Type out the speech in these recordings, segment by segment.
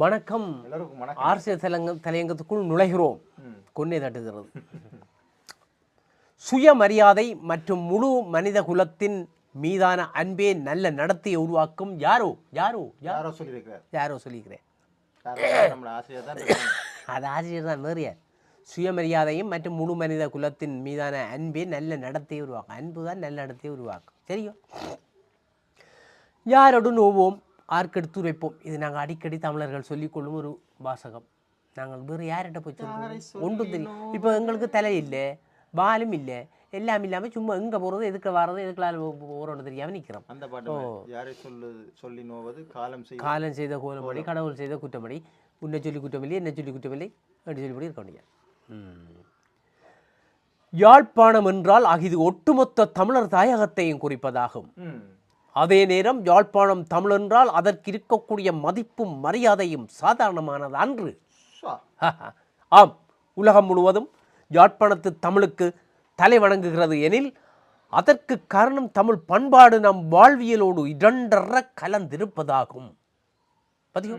வணக்கம். ஆர்சிய தலையங்கத்துக்குள் நுழைகிறோம். கொன்னே தட்டுகிறது. சுயமரியாதை மற்றும் முழு மனித குலத்தின் மீதான அன்பே நல்ல நடத்தையை உருவாக்கும் யாரோ? யாரோ? யாரோ சொல்லியிருக்கிறார். யாரோ இருக்காங்க. அது ஆசிரியர் தான் வேறு யார் சுயமரியாதையும் மற்றும் முழு மனித குலத்தின் மீதான அன்பே நல்ல நடத்தையை உருவாக்கும். அன்பு தான் நல்ல நடத்தையை உருவாக்கும். சரியோ? யாரோடு நோவோம்? ஆர்க்கெடுத்து வைப்போம் இது நாங்கள் அடிக்கடி தமிழர்கள் சொல்லிக்கொள்ளும் ஒரு வாசகம். நாங்கள் வேறு யார்கிட்ட போய் சொல்லுவோம் ஒன்றும் தெரியும் இப்போ எங்களுக்கு தலை இல்லை பாலும் இல்லை எல்லாம் இல்லாமல் சும்மா எங்கே போகிறது எதுக்கு வர்றது எதுக்குலாம் போகிறோன்னு தெரியாமல் நிற்கிறோம் அந்த பாட்டு யாரை சொல்லுது சொல்லி நோவது காலம் செய்யும் காலம் செய்த கோலமடி கடவுள் செய்த குற்றமடி உன்னை சொல்லி குற்றமில்லை என்ன சொல்லி குற்றமில்லை அப்படி சொல்லிப்படி இருக்க முடியாது யாழ்ப்பாணம் என்றால் அகிது ஒட்டுமொத்த தமிழர் தாயகத்தையும் குறிப்பதாகும். அதே நேரம் யாழ்ப்பாணம் தமிழ் என்றால் அதற்கு இருக்கக்கூடிய மதிப்பும் மரியாதையும் சாதாரணமானது அன்று. ஆம் உலகம் முழுவதும் யாழ்ப்பாணத்து தமிழுக்கு தலை வணங்குகிறது எனில் அதற்கு காரணம் தமிழ் பண்பாடு நம் வாழ்வியலோடு இரண்டர கலந்திருப்பதாகும். பதியோ.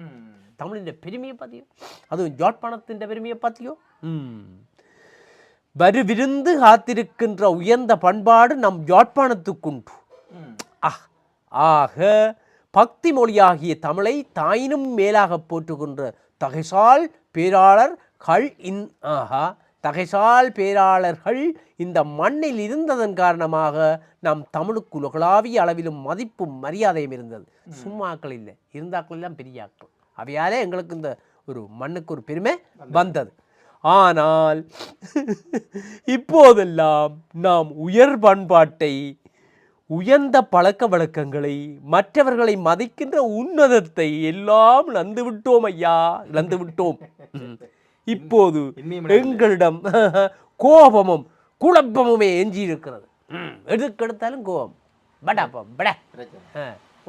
தமிழின் பெருமையை பார்த்தியோ அதுவும் யாழ்ப்பாணத்தின் பெருமையை பார்த்தியோ வருவிருந்து காத்திருக்கின்ற உயர்ந்த பண்பாடு நம் யாழ்ப்பாணத்துக்குண்டு. ஆஹ் ஆக பக்தி மொழியாகிய தமிழை தாயினும் மேலாக போற்றுகின்ற தகைசால் பேராளர் கள் இன் ஆஹா தகைசால் பேராளர்கள் இந்த மண்ணில் இருந்ததன் காரணமாக நம் தமிழுக்கு உலகளாவிய அளவிலும் மதிப்பும் மரியாதையும் இருந்தது. சும்மாக்கள் இல்லை. இருந்தாக்கள் எல்லாம் பெரிய ஆக்கள். அவையாலே எங்களுக்கு இந்த ஒரு மண்ணுக்கு ஒரு பெருமை வந்தது. ஆனால் இப்போதெல்லாம் நாம் உயர் பண்பாட்டை உயர்ந்த பழக்க வழக்கங்களை மற்றவர்களை மதிக்கின்ற உன்னதத்தை எல்லாம் இழந்து விட்டோம் ஐயா இழந்து விட்டோம். இப்போது எங்களிடம் கோபமும் குழப்பமுமே எஞ்சி இருக்கிறது. எதுக்கெடுத்தாலும் கோபம் படாப்பா பட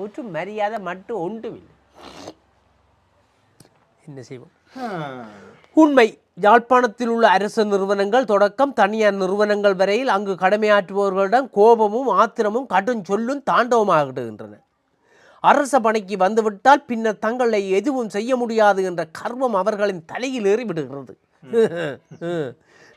ஒற்று மரியாதை மட்டும் ஒன்றுமில்லை என்ன செய்வோம். உண்மை யாழ்ப்பாணத்தில் உள்ள அரசு நிறுவனங்கள் தொடக்கம் தனியார் நிறுவனங்கள் வரையில் அங்கு கடமையாற்றுபவர்களிடம் கோபமும் ஆத்திரமும் கடும் சொல்லும் தாண்டவமாகிடுகின்றன. அரச பணிக்கு வந்துவிட்டால் பின்னர் தங்களை எதுவும் செய்ய முடியாது என்ற கர்வம் அவர்களின் தலையில் ஏறிவிடுகிறது.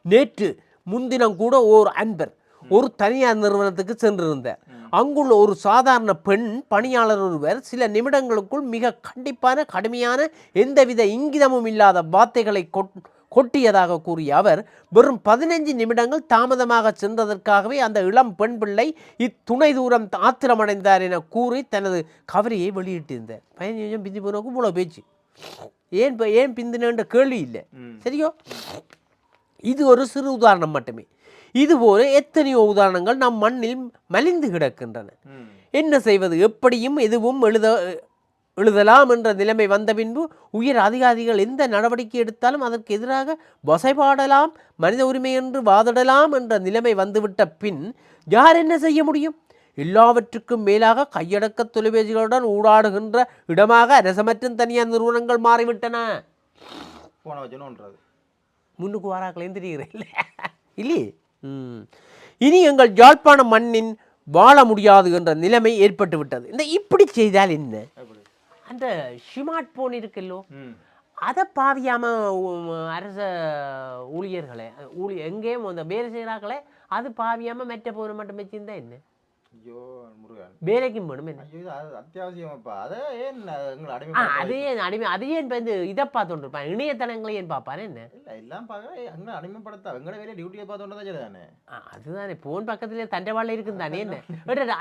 நேற்று முன்தினம் கூட ஓர் அன்பர் ஒரு தனியார் நிறுவனத்துக்கு சென்றிருந்தார். அங்குள்ள ஒரு சாதாரண பெண் பணியாளர் ஒருவர் சில நிமிடங்களுக்குள் மிக கண்டிப்பான கடுமையான எந்தவித இங்கிதமும் இல்லாத வார்த்தைகளை கொட்- கொட்டியதாக கூறிய அவர் வெறும் பதினைஞ்சு நிமிடங்கள் தாமதமாக சென்றதற்காகவே அந்த இளம் பெண் பிள்ளை இத்துணை தூரம் ஆத்திரமடைந்தார் என கூறி தனது கவலையை வெளியிட்டிருந்தார். பதினஞ்சு நிமிஷம் பிந்தி போனோக்கும் இவ்வளோ பேச்சு. ஏன் இப்ப- ஏன் பிந்தினன்ற கேள்வி இல்லை. சரியோ? இது ஒரு சிறு உதாரணம் மட்டுமே. இதுபோல எத்தனையோ உதாரணங்கள் நம் மண்ணில் மலிந்து கிடக்கின்றன. என்ன செய்வது? எப்படியும் எதுவும் எழுத எழுதலாம் என்ற நிலைமை வந்த பின்பு உயர் அதிகாரிகள் எந்த நடவடிக்கை எடுத்தாலும் அதற்கு எதிராக வசைபாடலாம் மனித உரிமை என்று வாதிடலாம் என்ற நிலைமை வந்துவிட்ட பின் யார் என்ன செய்ய முடியும்? எல்லாவற்றுக்கும் மேலாக கையடக்க தொலைபேசிகளுடன் ஊடாடுகின்ற இடமாக அரச மற்றும் தனியார் நிறுவனங்கள் மாறிவிட்டன. முன்னுக்கு வாராக்களையும் தெரிகிறேன் இல்லையே? ம். இனி எங்கள் யாழ்ப்பாண மண்ணின் வாழ முடியாது என்ற நிலைமை ஏற்பட்டு விட்டது இந்த இப்படி செய்தால் என்ன? அந்த ஸ்மார்ட் போன் இருக்குல்லோ அதை பாவியாம அரச ஊழியர்களை ஊழிய எங்கேயும் அந்த வேலை செய்கிறாங்களே அது பாவியாம மெட்ட போன மட்டும் வச்சிருந்தா என்ன? ஐயோ முருகன். வேலைக்கும் என்ன? அது அத்தியாவசியமாப்பா. அதை ஏன் ஆ அடிமை அதே அடிமை இந்த இதை பார்த்துட்டு இணையதளங்களை ஏன் பார்ப்பாரு என்ன? இல்ல எல்லாம் பார்க்க எங்களை அடிமைப்படுத்தா எங்களை வேலையை டியூட்டியை பார்த்தோன்னு தான் அதுதானே போன் பக்கத்துல தண்டவாளம் இருக்குது தானே என்ன?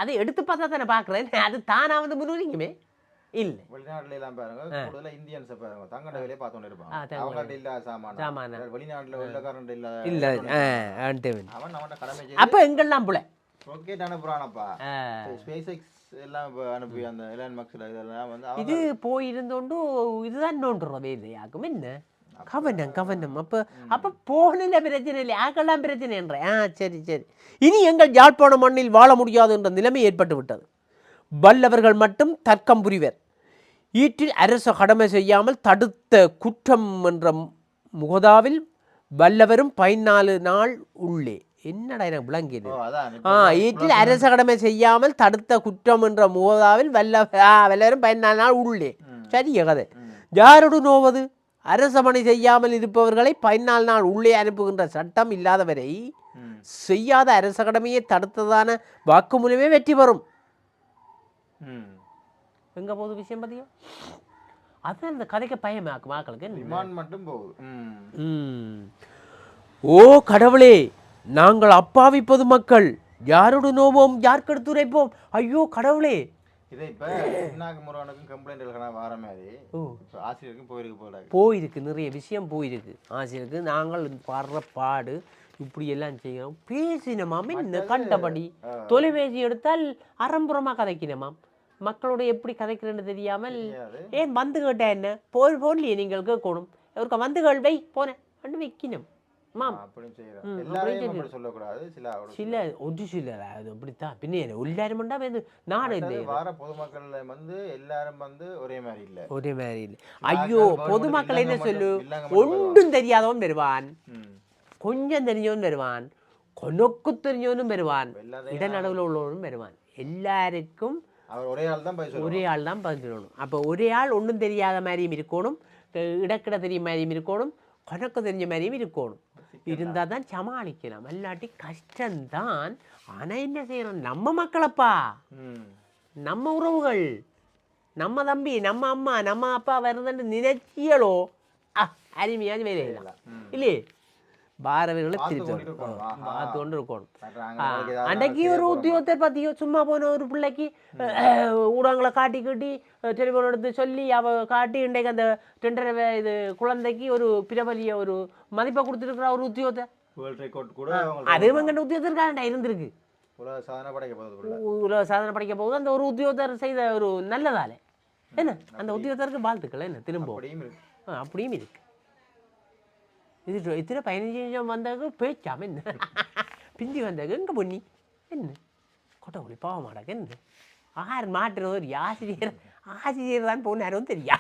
அதை எடுத்து பார்த்தா தானே பார்க்குறேன். அது தானா வந்து முன்னுரிங்குமே இல்லை. வெளிநாட்டுல எல்லாம் பாருங்க கூடுதலா இந்தியன்ஸை பாருங்க தங்கட வேலையை பார்த்தோன்னு ஆ, இருப்பாங்க. அவங்கள்ட்ட இல்ல சாமான. சாமான. வெளிநாட்டுல வெள்ளக்காரன் இல்ல இல்லை அவன் அவன்கிட்ட கடமை அப்போ எங்கெல்லாம் புல? ராக்கெட் அனுப்புறானப்பா ஸ்பேஸ் எக்ஸ் எல்லாம் அனுப்பி அந்த எலான் மக்ஸ்ல இதெல்லாம் வந்து இது போயிருந்தோண்டு இதுதான் நோண்டுற வேலையாக்கும் என்ன? கவனம் கவனம். அப்போ அப்போ போகல பிரச்சனை இல்லை ஆக்கெல்லாம் பிரச்சனைன்ற ஆ சரி சரி. இனி எங்கள் யாழ்ப்பாண மண்ணில் வாழ முடியாது என்ற நிலைமை ஏற்பட்டு விட்டது வல்லவர்கள் மட்டும் தர்க்கம் புரிவர் ஈட்டில் அரசு கடமை செய்யாமல் தடுத்த குற்றம் என்ற முகதாவில் வல்லவரும் பதினாலு நாள் உள்ளே என்னடா எனக்கு விளங்கியது ஆ ஈட்டில் அரச கடமை செய்யாமல் தடுத்த குற்றம் என்ற முகதாவில் வல்ல ஆ, வல்லவரும் பதினாலு நாள் உள்ளே. சரிய கதை. யாரோடு நோவது அரசமணி செய்யாமல் இருப்பவர்களை பதினாலு நாள் உள்ளே அனுப்புகின்ற சட்டம் இல்லாதவரை. செய்யாத அரச கடமையை தடுத்ததான வாக்குமூலமே வெற்றி பெறும். எங்க போகுது விஷயம் பார்த்தியா அதான் இந்த கதைக்கு பயமாக்கு மக்களுக்கு? ரிமாண்ட் மட்டும் போகுது. ம். ம். ஓ கடவுளே நாங்கள் அப்பாவி பொதுமக்கள். யாரோடு நோவோம்? யாருக்கு எடுத்துரைப்போம் ஐயோ கடவுளே. இதை இப்ப சின்னாக்கு முருகனுக்கும் கம்ப்ளைண்ட் எழுதணும் வார மாதிரி. ஓ. இப்ப ஆசிரியருக்கும் போயிருக்கு போல போயிருக்கு. நிறைய விஷயம் போயிருக்கு. ஆசிரியருக்கு நாங்கள் பாடுற பாடு இப்படி எல்லாம் செய்யணும் பேசினமாம் இந்த கண்டபடி தொலைபேசி எடுத்தால் அறம்புறமாக கதைக்கணுமாம் மக்களோட எப்படி கதைக்கிறேன்னு தெரியாமல். ஏன் வந்து கேட்டா என்ன? போல் போன்லையே நீங்கள் கேட்கணும். இவருக்கு வந்து கேள் வை போனேன் அண்டு வைக்கணும். சில ஒரு சிலர் அது அப்படித்தான். பின்ன என்ன எல்லாருமெண்டா வந்து நாடு இல்லை வார பொதுமக்கள்ல வந்து எல்லாரும் வந்து ஒரே மாதிரி இல்ல. ஒரே மாதிரி இல்லை. ஐயோ பொதுமக்கள் என்ன சொல்லு? ஒன்றும் தெரியாதவன் வருவான். ம். கொஞ்சம் தெரிஞ்சவன் வருவான் கொனக்கு தெரிஞ்சவனும் வருவான் இடநடுவில் உள்ளவனும் வருவான் எல்லாருக்கும் ஒரே ஆள் தான் ஒரே ஆள் தான் பதில் சொல்லணும் அப்போ ஒரே ஆள் ஒன்றும் தெரியாத மாதிரியும் இருக்கணும் இடக்கிட தெரிய மாதிரியும் இருக்கணும் கணக்கு தெரிஞ்ச மாதிரியும் இருக்கணும் இருந்தால் தான் சமாளிக்கலாம் இல்லாட்டி கஷ்டம்தான் ஆனால் என்ன செய்யணும் நம்ம மக்களப்பா. நம்ம உறவுகள் நம்ம தம்பி நம்ம அம்மா நம்ம அப்பா வருதுன்னு நினைச்சியலோ அருமையாக வேலை செய்யலாம். இல்லையே பாரவர்களை ஆஹா. பார்த்து கொண்டு இருக்கணும் அன்றைக்கு ஒரு. உத்தியோகத்தை பார்த்தியோ சும்மா போன ஒரு பிள்ளைக்கு ஊடகங்களை காட்டி காட்டி டெலிஃபோன் எடுத்து சொல்லி அவ காட்டி இன்றைக்கு அந்த ரெண்டரை வய- இது குழந்தைக்கு ஒரு பிரபலிய ஒரு மதிப்பை கொடுத்துருக்குறா ஒரு உத்தியோகத்தை. அது இவங்க உத்தியோகத்திற்காண்டா இருந்திருக்கு. உலக சாதனை படைக்க போகுது புள்ள. உலக சாதனை படிக்க போகுது. அந்த ஒரு உத்தியோகத்தர் செய்த ஒரு நல்லதாலே. என்ன? அந்த உத்தியோகத்தருக்கு வாழ்த்துக்கள். என்ன? ஆ, அப்படியும் இருக்கு. இது இத்தனை பதினஞ்சு நிமிஷம் வந்தாங்க பேச்சாம என்ன பிந்தி வந்தாங்க எங்க பொண்ணி என்ன கொட்டகுளி பாவ மாட்டாங்க என்ன ஆறு மாட்டுறது ஒரு ஆசிரியர் ஆசிரியர் தான் போனாரும் தெரியா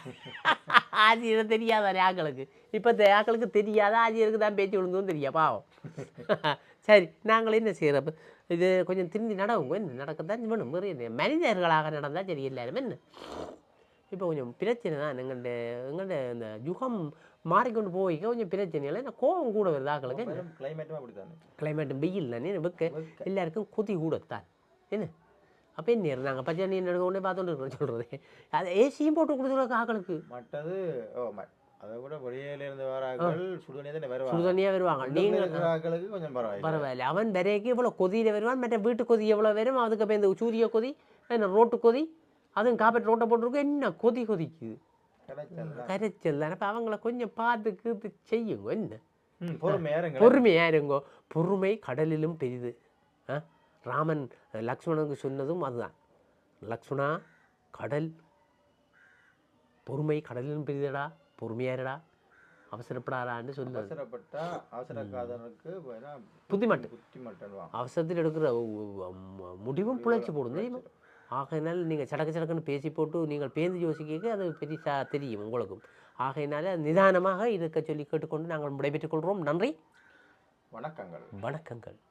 ஆசிரியர் தெரியாதானே ஆக்களுக்கு இப்போ ஆக்களுக்கு தெரியாத ஆசிரியருக்கு தான் பேச்சு விழுந்தும் தெரியா பாவம் சரி நாங்கள் என்ன செய்கிறப்ப இது கொஞ்சம் திரும்பி நடவுங்க என்ன நடக்கத்தான் வேணும் என்ன மனிதர்களாக நடந்தால் சரி எல்லாருமே என்ன இப்போ கொஞ்சம் பிரச்சனை தான் எங்கள்கிட்ட எங்கள்கிட்ட இந்த யுகம் மாறிக்கொண்டு போய் கொஞ்சம் பிரச்சனைகள் என்ன கோபம் கூட வருது ஆக்களுக்கு. கிளைமேட்டும் அப்படித்தானே. கிளைமேட் வெயில் தானே வெக்க? எல்லாருக்கும் கொதி கூடத்தான். என்ன? அப்போ என்ன நாங்கள் பச்சை நீர் நடுக்க உடனே பார்த்துட்டு இருக்கிறோம் சொல்கிறது அது ஏசியும் போட்டு கொடுத்துருக்க ஆக்களுக்கு. மற்றது ஓ அதை விட வெளியில இருந்து வர ஆட்கள் சுடுதண்ணி தானே வருவாங்க. சுடுதண்ணியாக வருவாங்க. நீங்கள் கொஞ்சம் பரவாயில்லை. பரவாயில்ல. அவன் வரைக்கும் இவ்வளோ கொதியில் வருவான் மற்ற வீட்டு கொதி எவ்வளோ வரும் அதுக்கு அப்புறம் இந்த சூரிய கொதி என்ன ரோட்டு கொதி அதுவும் காப்பேட் ரோட்டை போட்டிருக்கோம் என்ன கொதி கொதிக்குது. கரைச்சல் தானே. அப்போ அவங்கள கொஞ்சம் பார்த்து கீத்து செய்யுங்க என்ன? ம், பொறுமையா இருங்க பொறுமை கடலிலும் பெரிது? ராமன் லக்ஷ்மணனுக்கு சொன்னதும் அதுதான். லக்ஷ்மணா கடல். பொறுமை கடலிலும் பெரிதடா பொறுமையா இருடா அவசரப்படாதான்னு சொல்லுது. அவசரப்பட்டா அவசரக்காரனுக்கு வேணா புத்திமட்டு. புத்தி மட்டும் அவசரத்தில் எடுக்கிற முடிவும் பிழைச்சி போடும் தெரியுமா? ஆகையினால் நீங்கள் சடக்கு சடக்குன்னு பேசி போட்டு நீங்கள் பேந்து யோசிக்க அது பெரிசா தெரியும் உங்களுக்கும். ஆகையினால நிதானமாக இருக்க சொல்லி கேட்டுக்கொண்டு நாங்கள் விடைபெற்றுக் கொள்கிறோம். நன்றி. வணக்கங்கள். வணக்கங்கள்.